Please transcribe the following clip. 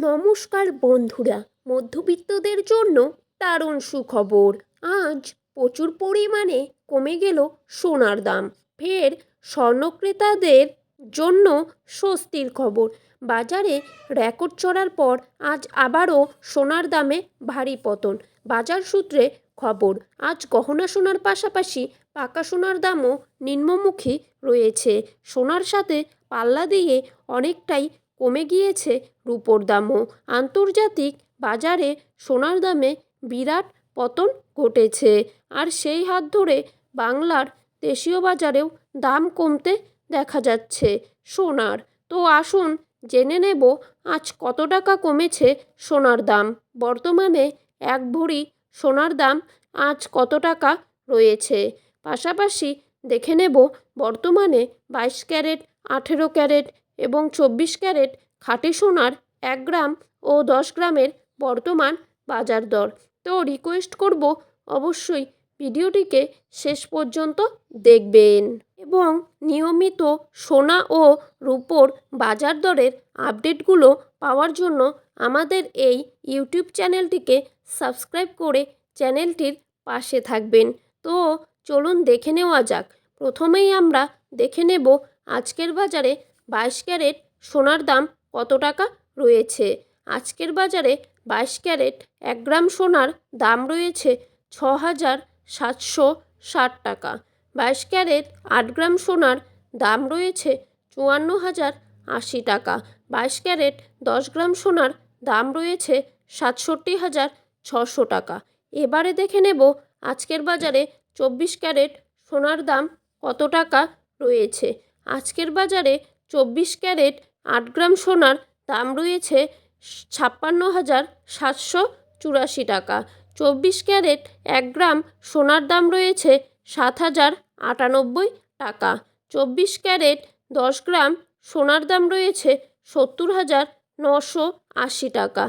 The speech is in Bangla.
নমস্কার বন্ধুরা, মধ্যবিত্তদের জন্য দারুণ সুখবর। আজ প্রচুর পরিমাণে কমে গেল সোনার দাম। ফের স্বর্ণক্রেতাদের জন্য স্বস্তির খবর। বাজারে রেকর্ড চড়ার পর আজ আবারও সোনার দামে ভারী পতন। বাজার সূত্রে খবর, আজ গহনা সোনার পাশাপাশি পাকা সোনার দামও নিম্নমুখী রয়েছে। সোনার সাথে পাল্লা দিয়ে অনেকটাই কমে গিয়েছে রূপোর দামও। আন্তর্জাতিক বাজারে সোনার দামে বিরাট পতন ঘটেছে। আর সেই হাত ধরে বাংলার দেশীয় বাজারেও দাম কমতে দেখা যাচ্ছে সোনার। তো আসুন জেনে নেব আজ কত টাকা কমেছে সোনার দাম। বর্তমানে এক ভরি সোনার দাম আজ কত টাকা রয়েছে? পাশাপাশি দেখে নেব বর্তমানে বাইশ ক্যারেট, আঠেরো ক্যারেট এবং চব্বিশ ক্যারেট খাঁটি সোনার এক গ্রাম ও দশ গ্রামের বর্তমান বাজার দর। তো রিকোয়েস্ট করব অবশ্যই ভিডিওটিকে শেষ পর্যন্ত দেখবেন এবং নিয়মিত সোনা ও রূপোর বাজার দরের আপডেটগুলো পাওয়ার জন্য আমাদের এই ইউটিউব চ্যানেলটিকে সাবস্ক্রাইব করে চ্যানেলটির পাশে থাকবেন। তো চলুন দেখে নেওয়া যাক। প্রথমেই আমরা দেখে নেব আজকের বাজারে বাইশ ক্যারেট সোনার দাম কত টাকা রয়েছে? আজকের বাজারে বাইশ ক্যারেট এক গ্রাম সোনার দাম রয়েছে ছ হাজার সাতশো ষাট টাকা। বাইশ ক্যারেট আট গ্রাম সোনার দাম রয়েছে চুয়ান্ন হাজার আশি টাকা। বাইশ ক্যারেট দশ গ্রাম সোনার দাম রয়েছে সাতষট্টি হাজার ছশো টাকা। এবারে দেখে নেব আজকের বাজারে চব্বিশ ক্যারেট সোনার দাম কত টাকা রয়েছে। আজকের বাজারে চব্বিশ ক্যারেট আট গ্রাম সোনার দাম রয়েছে ছাপ্পান্ন হাজার সাতশো চুরাশি টাকা। চব্বিশ ক্যারেট এক গ্রাম সোনার দাম রয়েছে সাত হাজার আটানব্বই টাকা। চব্বিশ ক্যারেট দশ গ্রাম সোনার দাম রয়েছে সত্তর হাজার নশো আশি টাকা।